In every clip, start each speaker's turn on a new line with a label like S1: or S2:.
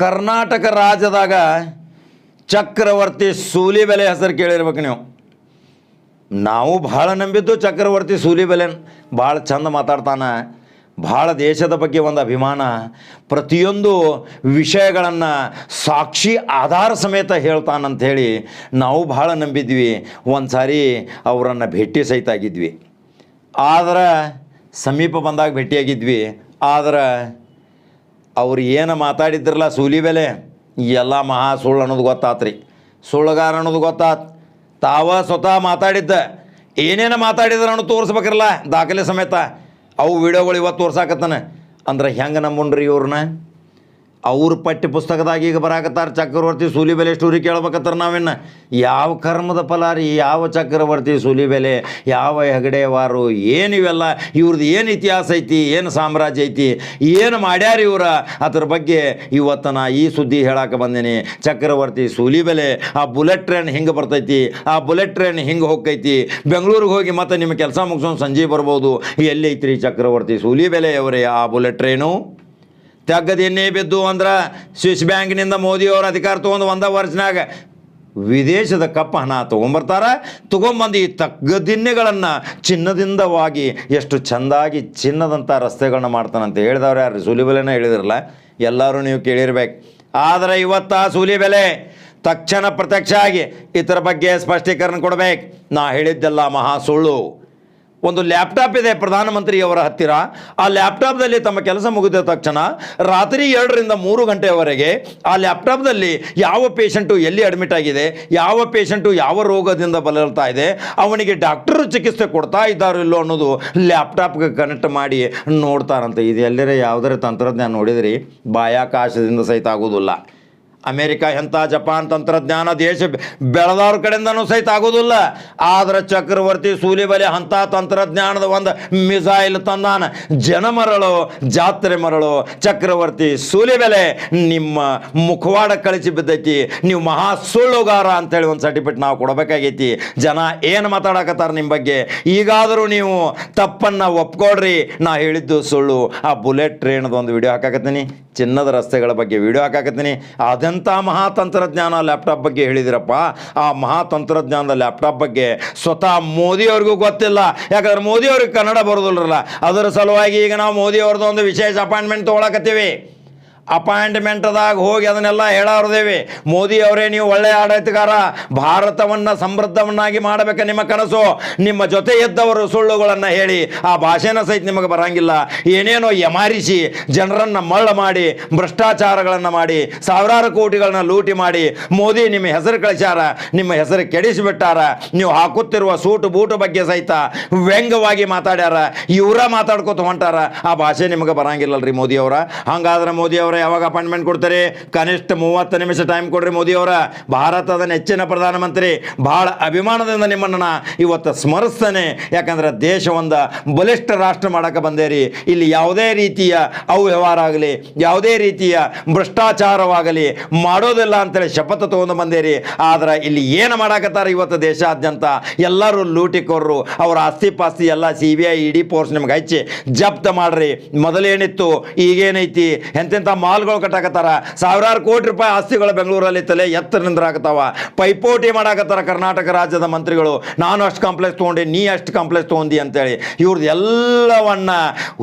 S1: ಕರ್ನಾಟಕ ರಾಜ್ಯದಾಗ ಚಕ್ರವರ್ತಿ ಸೂಲಿಬೆಲೆ ಹೆಸರು ಕೇಳಿರ್ಬೇಕು ನೀವು. ನಾವು ಭಾಳ ನಂಬಿದ್ದು ಚಕ್ರವರ್ತಿ ಸೂಲಿಬೆಲೆನ್ ಭಾಳ ಚಂದ ಮಾತಾಡ್ತಾನೆ. ಭಾಳ ದೇಶದ ಬಗ್ಗೆ ಒಂದು ಅಭಿಮಾನ. ಪ್ರತಿಯೊಂದು ವಿಷಯಗಳನ್ನು ಸಾಕ್ಷಿ ಆಧಾರ ಸಮೇತ ಹೇಳ್ತಾನಂಥೇಳಿ ನಾವು ಭಾಳ ನಂಬಿದ್ವಿ. ಒಂದು ಸಾರಿ ಅವರನ್ನು ಭೇಟಿ ಸಹಿತ ಆಗಿದ್ವಿ. ಆದ್ರೆ ಸಮೀಪ ಬಂದಾಗ ಭೇಟಿಯಾಗಿದ್ವಿ. ಆದ್ರೆ ಅವ್ರು ಏನು ಮಾತಾಡಿದ್ರಲ್ಲ ಸೂಲಿ ಬೆಲೆ? ಎಲ್ಲ ಮಹಾ ಸುಳ್ಳು ಅನ್ನೋದು ಗೊತ್ತಾತ್ರಿ. ಸುಳ್ಳುಗಾರ ಅನ್ನೋದು ಗೊತ್ತಾತ್. ತಾವ ಸ್ವತಃ ಮಾತಾಡಿದ್ದ. ಏನೇನು ಮಾತಾಡಿದ್ರು ಅವನು ತೋರಿಸ್ಬೇಕಿರಲ್ಲ, ದಾಖಲೆ ಸಮೇತ. ಅವು ವಿಡಿಯೋಗಳು ಇವತ್ತು ತೋರ್ಸಾಕತ್ತಾನ. ಅಂದ್ರೆ ಹೆಂಗೆ ನಂಬುಣ್ರಿ ಇವ್ರನ್ನ? ಅವ್ರ ಪಠ್ಯ ಪುಸ್ತಕದಾಗ ಈಗ ಬರಾಕತ್ತಾರ ಚಕ್ರವರ್ತಿ ಸೂಲಿ ಬೆಲೆ ಸ್ಟೋರಿ ಕೇಳ್ಬೇಕತ್ತಾರ ನಾವೇನು ಯಾವ ಕರ್ಮದ ಫಲ ರೀ ಯಾವ ಚಕ್ರವರ್ತಿ ಸೂಲಿ ಬೆಲೆ, ಯಾವ ಹೆಗಡೆವಾರು, ಏನು ಇವೆಲ್ಲ? ಇವ್ರದ್ದು ಏನು ಇತಿಹಾಸ ಐತಿ, ಏನು ಸಾಮ್ರಾಜ್ಯ ಐತಿ, ಏನು ಮಾಡ್ಯಾರ ಇವರ? ಅದ್ರ ಬಗ್ಗೆ ಇವತ್ತು ನಾ ಈ ಸುದ್ದಿ ಹೇಳಕ್ಕೆ ಬಂದೀನಿ. ಚಕ್ರವರ್ತಿ ಸೂಲಿ ಬೆಲೆ, ಆ ಬುಲೆಟ್ ಟ್ರೈನ್ ಹಿಂಗೆ ಬರ್ತೈತಿ, ಆ ಬುಲೆಟ್ ಟ್ರೈನ್ ಹಿಂಗೆ ಹೋಗ್ತೈತಿ. ಬೆಂಗಳೂರಿಗೆ ಹೋಗಿ ಮತ್ತೆ ನಿಮ್ಮ ಕೆಲಸ ಮುಗಿಸೋನು ಸಂಜೆ ಬರ್ಬೋದು. ಎಲ್ಲಿ ಐತ್ರಿ ಚಕ್ರವರ್ತಿ ಸೂಲಿ ಅವರೇ ಆ ಬುಲೆಟ್ ಟ್ರೈನು? ತೆಗ್ಗದ ಎಣ್ಣೆ ಬಿದ್ದು ಅಂದ್ರೆ ಸ್ವಿಸ್ ಬ್ಯಾಂಕ್ನಿಂದ ಮೋದಿಯವರು ಅಧಿಕಾರ ತೊಗೊಂಡು ಒಂದ ವರ್ಷನಾಗ ವಿದೇಶದ ಕಪ್ಪ ಹಣ ತೊಗೊಂಬರ್ತಾರ. ತಗೊಂಬಂದು ಈ ತಗ್ಗದಿನ್ನೆಗಳನ್ನು ಚಿನ್ನದಿಂದವಾಗಿ ಎಷ್ಟು ಚಂದಾಗಿ ಚಿನ್ನದಂಥ ರಸ್ತೆಗಳನ್ನ ಮಾಡ್ತಾನಂತ ಹೇಳಿದವ್ರು ಯಾರು ಸೂಲಿಬೆಲೆನೇ ಹೇಳಿದ್ರಲ್ಲ? ಎಲ್ಲರೂ ನೀವು ಕೇಳಿರ್ಬೇಕು. ಆದರೆ ಇವತ್ತು ಆ ಸೂಲಿಬೆಲೆ ತಕ್ಷಣ ಪ್ರತ್ಯಕ್ಷ ಆಗಿ ಇದರ ಬಗ್ಗೆ ಸ್ಪಷ್ಟೀಕರಣ ಕೊಡಬೇಕು. ನಾ ಹೇಳಿದ್ದೆಲ್ಲ ಮಹಾ ಸುಳ್ಳು. ಒಂದು ಲ್ಯಾಪ್ಟಾಪ್ ಇದೆ ಪ್ರಧಾನಮಂತ್ರಿಯವರ ಹತ್ತಿರ. ಆ ಲ್ಯಾಪ್ಟಾಪ್ದಲ್ಲಿ ತಮ್ಮ ಕೆಲಸ ಮುಗಿದ ತಕ್ಷಣ ರಾತ್ರಿ ಎರಡರಿಂದ ಮೂರು ಗಂಟೆಯವರೆಗೆ ಆ ಲ್ಯಾಪ್ಟಾಪ್ದಲ್ಲಿ ಯಾವ ಪೇಷಂಟು ಎಲ್ಲಿ ಅಡ್ಮಿಟ್ ಆಗಿದೆ, ಯಾವ ಪೇಷಂಟು ಯಾವ ರೋಗದಿಂದ ಬಲರ್ತಾ ಇದೆ, ಅವನಿಗೆ ಡಾಕ್ಟರ್ ಚಿಕಿತ್ಸೆ ಕೊಡ್ತಾ ಇದ್ದಾರೋ ಇಲ್ಲೋ ಅನ್ನೋದು ಲ್ಯಾಪ್ಟಾಪ್ಗೆ ಕನೆಕ್ಟ್ ಮಾಡಿ ನೋಡ್ತಾರಂತೆ. ಇದು ಎಲ್ಲರೇ ಯಾವುದರ ತಂತ್ರಜ್ಞಾನ ನೋಡಿದ್ರಿ, ಬಾಯಾಕಾಶದಿಂದ ಸಹಿತ ಆಗೋದಿಲ್ಲ. ಅಮೇರಿಕ ಎಂಥ ಜಪಾನ್ ತಂತ್ರಜ್ಞಾನ ದೇಶ ಬೆಳೆದವ್ರ ಕಡೆಯಿಂದನೂ ಸಹಿತ ಆಗೋದಿಲ್ಲ. ಆದ್ರೆ ಚಕ್ರವರ್ತಿ ಸೂಲಿಬಲೆ ಅಂಥ ತಂತ್ರಜ್ಞಾನದ ಒಂದು ಮಿಸೈಲ್ ತಂದಾನ. ಜನ ಮರಳು ಜಾತ್ರೆ ಮರಳು, ಚಕ್ರವರ್ತಿ ಸೂಲಿಬೆಲೆ ನಿಮ್ಮ ಮುಖವಾಡ ಕಳಿಸಿ ಬಿದ್ದೈತಿ. ನೀವು ಮಹಾ ಸುಳ್ಳುಗಾರ ಅಂತೇಳಿ ಒಂದು ಸರ್ಟಿಫಿಕೇಟ್ ನಾವು ಕೊಡಬೇಕಾಗೈತಿ. ಜನ ಏನು ಮಾತಾಡಕತ್ತಾರ ನಿಮ್ಮ ಬಗ್ಗೆ? ಈಗಾದರೂ ನೀವು ತಪ್ಪನ್ನು ಒಪ್ಕೊಡ್ರಿ. ನಾ ಹೇಳಿದ್ದು ಸುಳ್ಳು. ಆ ಬುಲೆಟ್ ಟ್ರೈನ್ದು ಒಂದು ವಿಡಿಯೋ ಹಾಕಾಕತ್ತೀನಿ. ಚಿನ್ನದ ರಸ್ತೆಗಳ ಬಗ್ಗೆ ವಿಡಿಯೋ ಹಾಕಾಕತ್ತೀನಿ. ಅದೆಂಥ ಮಹಾತಂತ್ರಜ್ಞಾನ ಲ್ಯಾಪ್ಟಾಪ್ ಬಗ್ಗೆ ಹೇಳಿದಿರಪ್ಪ? ಆ ಮಹಾತಂತ್ರಜ್ಞಾನದ ಲ್ಯಾಪ್ಟಾಪ್ ಬಗ್ಗೆ ಸ್ವತಃ ಮೋದಿಯವ್ರಿಗೂ ಗೊತ್ತಿಲ್ಲ. ಯಾಕಂದ್ರೆ ಮೋದಿಯವ್ರಿಗೆ ಕನ್ನಡ ಬರೋದಿಲ್ಲರಲ್ಲ. ಅದರ ಸಲುವಾಗಿ ಈಗ ನಾವು ಮೋದಿಯವ್ರದ್ದು ಒಂದು ವಿಶೇಷ ಅಪಾಯಿಂಟ್ಮೆಂಟ್ ತೊಗೊಳಕತ್ತೀವಿ. ಅಪಾಯಿಂಟ್ಮೆಂಟ್ದಾಗ ಹೋಗಿ ಅದನ್ನೆಲ್ಲ ಹೇಳಾರ್ದೇವಿ. ಮೋದಿ ಅವರೇ, ನೀವು ಒಳ್ಳೆಯ ಆಡಳಿತಗಾರ. ಭಾರತವನ್ನು ಸಮೃದ್ಧವನ್ನಾಗಿ ಮಾಡಬೇಕು ನಿಮ್ಮ ಕನಸು. ನಿಮ್ಮ ಜೊತೆ ಇದ್ದವರು ಸುಳ್ಳುಗಳನ್ನು ಹೇಳಿ, ಆ ಭಾಷೆನ ಸಹಿತ ನಿಮಗೆ ಬರಂಗಿಲ್ಲ. ಏನೇನೋ ಯಮಾರಿಸಿ ಜನರನ್ನು ಮಳ್ಳ ಮಾಡಿ, ಭ್ರಷ್ಟಾಚಾರಗಳನ್ನು ಮಾಡಿ, ಸಾವಿರಾರು ಕೋಟಿಗಳನ್ನ ಲೂಟಿ ಮಾಡಿ, ಮೋದಿ ನಿಮ್ಮ ಹೆಸರು ಕಳಿಸ್ಯಾರ, ನಿಮ್ಮ ಹೆಸರು ಕೆಡಿಸಿಬಿಟ್ಟಾರ, ನೀವು ಹಾಕುತ್ತಿರುವ ಸೂಟು ಬೂಟು ಬಗ್ಗೆ ಸಹಿತ ವ್ಯಂಗ್ಯವಾಗಿ ಮಾತಾಡ್ಯಾರ, ಇವರ ಮಾತಾಡ್ಕೊತ ಹೊಂಟಾರ, ಆ ಭಾಷೆ ನಿಮಗೆ ಬರಂಗಿಲ್ಲಲ್ರಿ ಮೋದಿ ಅವರ. ಹಂಗಾದ್ರೆ ಮೋದಿ ಅವರ ಯಾವಾಗ ಅಪಾಯಿಂಟ್ಮೆಂಟ್ ಕೊಡ್ತಾರೆ? ಕನಿಷ್ಠ ಮೂವತ್ತು ನಿಮಿಷ ಟೈಮ್ ಕೊಡ್ರಿ ಮೋದಿ ಅವರ. ಭಾರತದ ನೆಚ್ಚಿನ ಪ್ರಧಾನಮಂತ್ರಿ ಬಹಳ ಅಭಿಮಾನದಿಂದ ನಿಮ್ಮನ್ನ ಇವತ್ತು ಸ್ಮರಿಸ್ತಾನೆ. ಯಾಕಂದ್ರೆ ದೇಶ ಒಂದು ಬಲಿಷ್ಠ ರಾಷ್ಟ್ರ ಮಾಡಕ ಬಂದೇರಿ. ಇಲ್ಲಿ ಯಾವುದೇ ರೀತಿಯ ಅವ್ಯವಹಾರ ಆಗಲಿ, ಯಾವುದೇ ರೀತಿಯ ಭ್ರಷ್ಟಾಚಾರವಾಗಲಿ ಮಾಡೋದಿಲ್ಲ ಅಂತೇಳಿ ಶಪಥ ತಗೊಂಡು ಬಂದೇರಿ. ಆದ್ರೆ ಇಲ್ಲಿ ಏನು ಮಾಡಾಕತ್ತಾರ ಇವತ್ತು ದೇಶಾದ್ಯಂತ? ಎಲ್ಲರೂ ಲೂಟಿಕೋರ್ರು, ಅವರ ಆಸ್ತಿ ಪಾಸ್ತಿ ಎಲ್ಲ C B I ED force ನಿಮ್ಗೆ ಹಚ್ಚಿ ಜಪ್ತ ಮಾಡ್ರಿ. ಮೊದಲೇನಿತ್ತು, ಈಗೇನೈತಿ? ಎಂತೆಂಥ ಮಾಲ್ಗಳು ಕಟ್ಟಾಕತ್ತಾರ. ಸಾವಿರಾರು ಕೋಟಿ ರೂಪಾಯಿ ಆಸ್ತಿಗಳು ಬೆಂಗಳೂರಲ್ಲಿ ತಲೆ ಎತ್ತರ ನಿಂದ್ರಾಕತ್ತಾವ. ಪೈಪೋಟಿ ಮಾಡಾಕತ್ತಾರ ಕರ್ನಾಟಕ ರಾಜ್ಯದ ಮಂತ್ರಿಗಳು. ನಾನು ಅಷ್ಟು ಕಾಂಪ್ಲೆಕ್ಸ್ ತಗೊಂಡೆ, ನೀ ಅಷ್ಟು ಕಾಂಪ್ಲೆಕ್ಸ್ ತೊಗೊಂಡಿ ಅಂತೇಳಿ ಇವ್ರದ್ದು ಎಲ್ಲವನ್ನ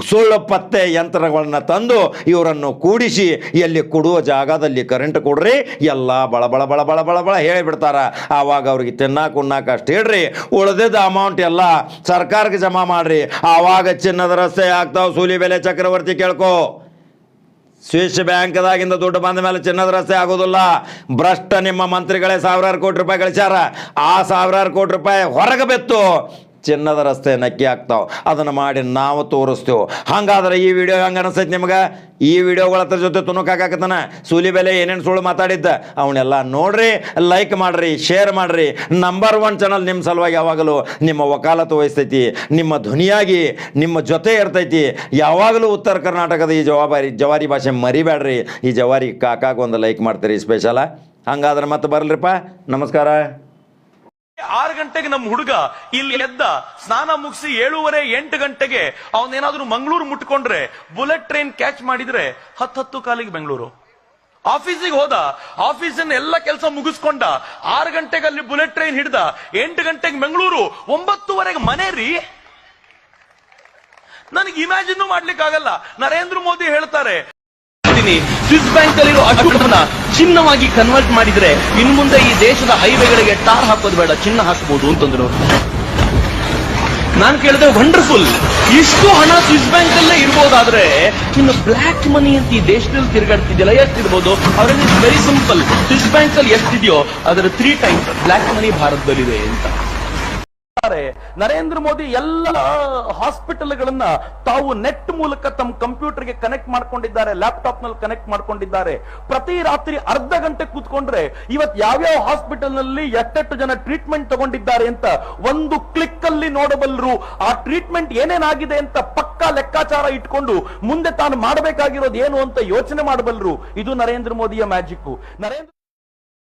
S1: ಸುಳ್ಳು ಪತ್ತೆ ಯಂತ್ರಗಳನ್ನ ತಂದು ಇವರನ್ನು ಕೂಡಿಸಿ ಎಲ್ಲಿ ಕೊಡುವ ಜಾಗದಲ್ಲಿ ಕರೆಂಟ್ ಕೊಡ್ರಿ, ಎಲ್ಲ ಬಳ ಬಳ ಬಳ ಬಳ ಬಳ ಬಳ ಹೇಳಿಬಿಡ್ತಾರ. ಆವಾಗ ಅವ್ರಿಗೆ ತಿನ್ನಾಕ, ಉಣ್ಣಾಕ ಅಷ್ಟು ಹೇಳ್ರಿ, ಉಳಿದಿದ್ದ ಅಮೌಂಟ್ ಎಲ್ಲ ಸರ್ಕಾರಕ್ಕೆ ಜಮಾ ಮಾಡ್ರಿ. ಆವಾಗ ಚಿನ್ನದ ರಸ್ತೆ ಆಗ್ತಾವ, ಸೂಲಿ ಬೆಲೆ ಚಕ್ರವರ್ತಿ ಕೇಳ್ಕೋ. ಸ್ವಿಸ್ ಬ್ಯಾಂಕ್ದಾಗಿಂದ ದುಡ್ಡು ಬಂದ ಮೇಲೆ ಚಿನ್ನದ ರಸ್ತೆ ಆಗೋದಿಲ್ಲ ಭ್ರಷ್ಟ ನಿಮ್ಮ ಮಂತ್ರಿಗಳೇ ಸಾವಿರಾರು ಕೋಟಿ ರೂಪಾಯಿ ಗಳಿಸ್ಯಾರ. ಆ ಸಾವಿರಾರು ಕೋಟಿ ರೂಪಾಯಿ ಹೊರಗೆ ಬೆತ್ತು. ಚಿನ್ನದ ರಸ್ತೆ ನಕ್ಕಿ ಹಾಕ್ತಾವ. ಅದನ್ನು ಮಾಡಿ ನಾವು ತೋರಿಸ್ತೇವೆ. ಹಂಗಾದ್ರೆ ಈ ವಿಡಿಯೋ ಹಂಗೆ ಅನಿಸ್ತೈತಿ ನಿಮ್ಗೆ? ಈ ವಿಡಿಯೋಗಳ ಹತ್ರ ಜೊತೆ ತುಣುಕಾಕತ್ತಾನ ಸೂಲಿ ಬೆಲೆ ಏನೇನು ಸುಳ್ಳು ಮಾತಾಡಿದ್ದ? ಅವನ್ನೆಲ್ಲ ನೋಡ್ರಿ ಲೈಕ್ ಮಾಡ್ರಿ ಶೇರ್ ಮಾಡ್ರಿ. ನಂಬರ್ ಒನ್ ಚಾನಲ್ ನಿಮ್ಮ ಸಲುವಾಗಿ ಯಾವಾಗಲೂ ನಿಮ್ಮ ವಕಾಲತ್ತು ವಹಿಸ್ತೈತಿ. ನಿಮ್ಮ ಧ್ವನಿಯಾಗಿ, ನಿಮ್ಮ ಜೊತೆ ಇರ್ತೈತಿ. ಯಾವಾಗಲೂ ಉತ್ತರ ಕರ್ನಾಟಕದ ಈ ಜವಾಬಾರಿ, ಜವಾರಿ ಭಾಷೆ ಮರಿಬೇಡ್ರಿ. ಈ ಜವಾರಿ ಕಾಕಾಗ ಒಂದು ಲೈಕ್ ಮಾಡ್ತೀರಿ ಸ್ಪೆಷಲ ಹಂಗಾದ್ರೆ ಮತ್ತೆ ಬರಲ್ರಿಪ್ಪ. ನಮಸ್ಕಾರ.
S2: ಆರು ಗಂಟೆಗೆ ನಮ್ಮ ಹುಡುಗ ಇಲ್ಲಿ ಎದ್ದ, ಸ್ನಾನ ಮುಗಿಸಿ ಏಳುವರೆ ಎಂಟು ಗಂಟೆಗೆ ಅವನೇನಾದ್ರೂ ಮಂಗಳೂರು ಮುಟ್ಕೊಂಡ್ರೆ, ಬುಲೆಟ್ ಟ್ರೈನ್ ಕ್ಯಾಚ್ ಮಾಡಿದ್ರೆ ಹತ್ತು ಹತ್ತು ಕಾಲಿಗೆ ಬೆಂಗಳೂರು. ಆಫೀಸಿಗೆ ಹೋದ, ಆಫೀಸಿನ ಎಲ್ಲ ಕೆಲಸ ಮುಗಿಸ್ಕೊಂಡ, ಆರು ಗಂಟೆಗೆ ಅಲ್ಲಿ ಬುಲೆಟ್ ಟ್ರೈನ್ ಹಿಡ್ದ, ಎಂಟು ಗಂಟೆಗೆ ಬೆಂಗಳೂರು, ಒಂಬತ್ತುವರೆಗೆ ಮನೆ ರೀ. ನನಗೆ ಇಮ್ಯಾಜಿನ್ ಮಾಡ್ಲಿಕ್ಕೆ ಆಗಲ್ಲ ನರೇಂದ್ರ ಮೋದಿ ಹೇಳ್ತಾರೆ, ಸ್ವಿಸ್ ಬ್ಯಾಂಕ್ ಅಲ್ಲಿರೋ ಚಿನ್ನವಾಗಿ ಕನ್ವರ್ಟ್ ಮಾಡಿದ್ರೆ ಇನ್ ಮುಂದೆ ಈ ದೇಶದ ಹೈವೇಗಳಿಗೆ ಟಾರ್ ಹಾಕೋದು ಬೇಡ, ಚಿನ್ನ ಹಾಕಬಹುದು ಅಂತಂದ್ರು. ನಾನು ಕೇಳಿದೆ ವಂಡರ್ಫುಲ್ ಇಷ್ಟು ಹಣ ಸ್ವಿಸ್ ಬ್ಯಾಂಕ್ ಅಲ್ಲೇ ಇರ್ಬೋದಾದ್ರೆ ಇನ್ನು ಬ್ಲಾಕ್ ಮನಿ ಅಂತ ಈ ದೇಶದಲ್ಲಿ ತಿರುಗಾಡ್ತಿದ್ಯಲ್ಲ, ಎಷ್ಟಿರ್ಬೋದು? ಅವರಲ್ಲಿ ವೆರಿ ಸಿಂಪಲ್ ಸ್ವಿಸ್ ಬ್ಯಾಂಕ್ ಅಲ್ಲಿ ಎಷ್ಟಿದೆಯೋ, ಅದರ ತ್ರೀ ಟೈಮ್ಸ್ ಬ್ಲಾಕ್ ಮನಿ ಭಾರತದಲ್ಲಿದೆ ಅಂತ. ನರೇಂದ್ರ ಮೋದಿ ಎಲ್ಲ ಹಾಸ್ಪಿಟಲ್ಗಳನ್ನ ತಾವು ನೆಟ್ ಮೂಲಕ ತಮ್ಮ ಕಂಪ್ಯೂಟರ್ಗೆ ಕನೆಕ್ಟ್ ಮಾಡ್ಕೊಂಡಿದ್ದಾರೆ ಲ್ಯಾಪ್ಟಾಪ್ನಲ್ಲಿ ಕನೆಕ್ಟ್ ಮಾಡ್ಕೊಂಡಿದ್ದಾರೆ. ಪ್ರತಿ ರಾತ್ರಿ ಅರ್ಧ ಗಂಟೆ ಕೂತ್ಕೊಂಡ್ರೆ ಇವತ್ ಯಾವ್ಯಾವ ಹಾಸ್ಪಿಟಲ್ನಲ್ಲಿ ಎಷ್ಟೆಷ್ಟು ಜನ ಟ್ರೀಟ್ಮೆಂಟ್ ತಗೊಂಡಿದ್ದಾರೆ ಅಂತ ಒಂದು ಕ್ಲಿಕ್ ಅಲ್ಲಿ ನೋಡಬಲ್ಲರು. ಆ ಟ್ರೀಟ್ಮೆಂಟ್ ಏನೇನಾಗಿದೆ ಅಂತ ಪಕ್ಕಾ ಲೆಕ್ಕಾಚಾರ ಇಟ್ಕೊಂಡು ಮುಂದೆ ತಾನು ಮಾಡಬೇಕಾಗಿರೋದು ಏನು ಅಂತ ಯೋಚನೆ ಮಾಡಬಲ್ಲರು. ಇದು ನರೇಂದ್ರ ಮೋದಿಯ ಮ್ಯಾಜಿಕ್ ನರೇಂದ್ರ